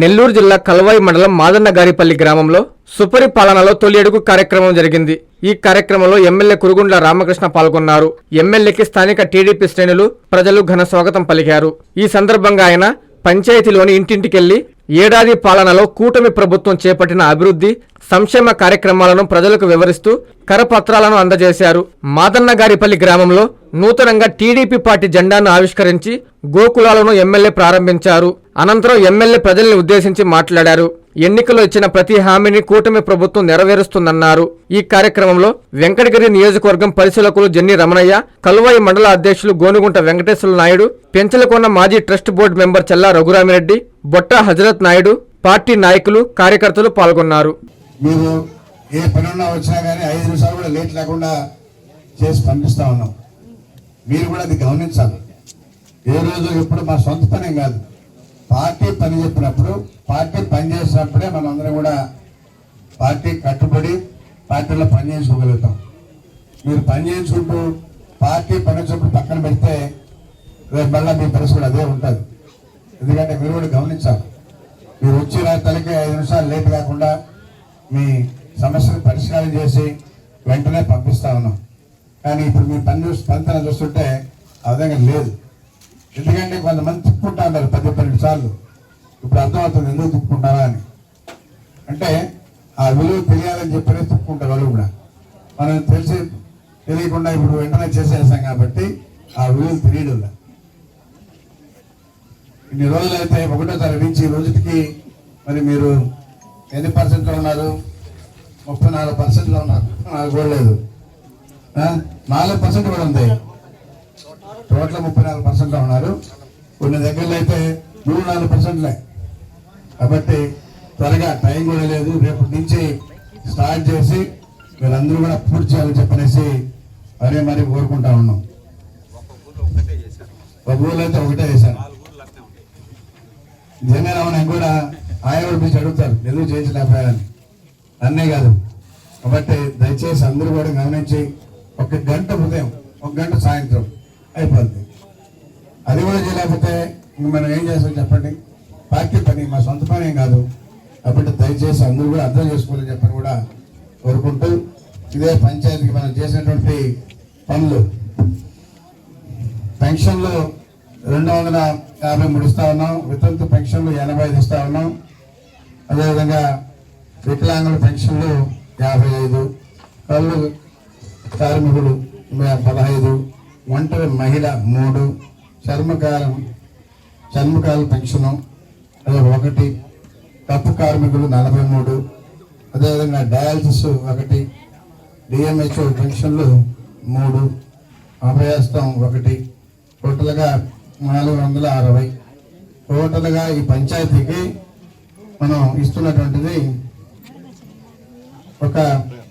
నెల్లూరు జిల్లా కల్వాయి మండలం మాదన్నగారిపల్లి గ్రామంలో సుపరి పాలనలో తొలి అడుగు కార్యక్రమం జరిగింది. ఈ కార్యక్రమంలో ఎమ్మెల్యే కురుగుండ్ల రామకృష్ణ పాల్గొన్నారు. ఎమ్మెల్యేకి స్థానిక టీడీపీ శ్రేణులు ప్రజలు ఘన స్వాగతం పలికారు. ఈ సందర్భంగా ఆయన పంచాయతీలోని ఇంటింటికెళ్ళి ఏడాది పాలనలో కూటమి ప్రభుత్వం చేపట్టిన అభివృద్ధి సంక్షేమ కార్యక్రమాలను ప్రజలకు వివరిస్తూ కరపత్రాలను అందజేశారు. మాదన్నగారిపల్లి గ్రామంలో నూతనంగా టీడీపీ పార్టీ జెండాను ఆవిష్కరించి గోకులాలను ఎమ్మెల్యే ప్రారంభించారు. అనంతరం ఎమ్మెల్యే ప్రజల్ని ఉద్దేశించి మాట్లాడారు. ఎన్నికల్లో ఇచ్చిన ప్రతి హామీని కూటమి ప్రభుత్వం నెరవేరుస్తుందన్నారు. ఈ కార్యక్రమంలో వెంకటగిరి నియోజకవర్గం పరిశీలకులు జెన్ని రమణయ్య కలువాయి మండల అధ్యక్షులు గోనుగుంట వెంకటేశ్వర నాయుడు పెంచలకొండ మాజీ trust board member Challa Raghuramireddy Botta Hazrath Naidu party నాయకులు కార్యకర్తలు పాల్గొన్నారు. మీరు ఏ పనున్నా వచ్చినా కానీ ఐదు నిమిషాలు కూడా లేట్ లేకుండా చేసి పంపిస్తా ఉన్నాం. మీరు కూడా అది గమనించాలి. ఏ రోజు ఎప్పుడు మా సొంత పనేం కాదు. పార్టీ పని చెప్పినప్పుడు పార్టీ పని చేసినప్పుడే మనం అందరం కూడా పార్టీ కట్టుబడి పార్టీలో పని చేసుకోగలుగుతాం. మీరు పని చేయించుకుంటూ పార్టీ పని వచ్చినప్పుడు పక్కన పెడితే రేపు మళ్ళీ మీ పరిస్థితి అదే ఉంటుంది. ఎందుకంటే మీరు కూడా గమనించాలి. మీరు వచ్చిన తలకి ఐదు నిమిషాలు లేట్ కాకుండా మీ సమస్యను పరిష్కారం చేసి వెంటనే పంపిస్తా ఉన్నాం. కానీ ఇప్పుడు మీ పని చూసి పంతన చూస్తుంటే ఆ విధంగా లేదు. ఎందుకంటే కొంతమంది తిప్పుకుంటా ఉన్నారు పది పన్నెండు సార్లు. ఇప్పుడు అర్థమవుతుంది ఎందుకు తిప్పుకుంటారా అని. అంటే ఆ విలువ తెలియాలని చెప్పనే తిప్పుకుంటారు వాళ్ళు కూడా. మనం తెలిసి తెలియకుండా ఇప్పుడు వెంటనే చేసేసాం కాబట్టి ఆ విలువ తెలియడం ఇన్ని రోజులు అయితే ఒకటో తరగతి నుంచి రోజుకి మరి మీరు ఎన్ని పర్సెంట్లో ఉన్నారు? ముప్పై నాలుగు పర్సెంట్లో ఉన్నారు. నాకు కూడా లేదు. నాలుగు పర్సెంట్ కూడా ఉంది. టోటల్ ముప్పై నాలుగు పర్సెంట్లో ఉన్నారు. కొన్ని దగ్గరలో అయితే మూడు నాలుగు పర్సెంట్లే. కాబట్టి త్వరగా టైం కూడా లేదు. రేపటి నుంచి స్టార్ట్ చేసి మీరందరూ కూడా పూర్తి చేయాలని చెప్పనేసి మరే మరీ కోరుకుంటా ఉన్నాం. ఒక ఊళ్ళో అయితే ఒకటే వేశాను జగన్ కూడా ఆయన పిలిచి అడుగుతారు ఎందుకు చేయించలేకపోయారని. అన్నే కాదు కాబట్టి దయచేసి అందరూ కూడా గమనించి ఒక గంట ఉదయం ఒక గంట సాయంత్రం అయిపోద్ది. అది కూడా చేయలేకపోతే మనం ఏం చేస్తాం చెప్పండి? పార్టీ పని మా సొంత పని ఏం కాదు. కాబట్టి దయచేసి అందరూ కూడా అర్థం చేసుకోవాలని చెప్పని కూడా కోరుకుంటూ ఇదే పంచాయతీకి మనం చేసినటువంటి పనులు. పెన్షన్లు రెండు వందల యాభై మూడు ఇస్తా ఉన్నాం. వితంతు పెన్షన్లు ఎనభై ఐదు ఇస్తా ఉన్నాం. అదేవిధంగా వికలాంగుల పెన్షన్లు యాభై ఐదు. కళ్ళు కార్మికులు పదహైదు. ఒంటరి మహిళ మూడు చర్మకాలం చర్మకాల పెన్షను అదే ఒకటి. తప్పు కార్మికులు నలభై మూడు. అదేవిధంగా డయాలసిస్ ఒకటి. డిఎంహెచ్ఓ పెన్షన్లు మూడు. అభయస్తం ఒకటి. టోటల్గా నాలుగు వందల అరవై. టోటల్గా ఈ పంచాయతీకి మనం ఇస్తున్నటువంటిది ఒక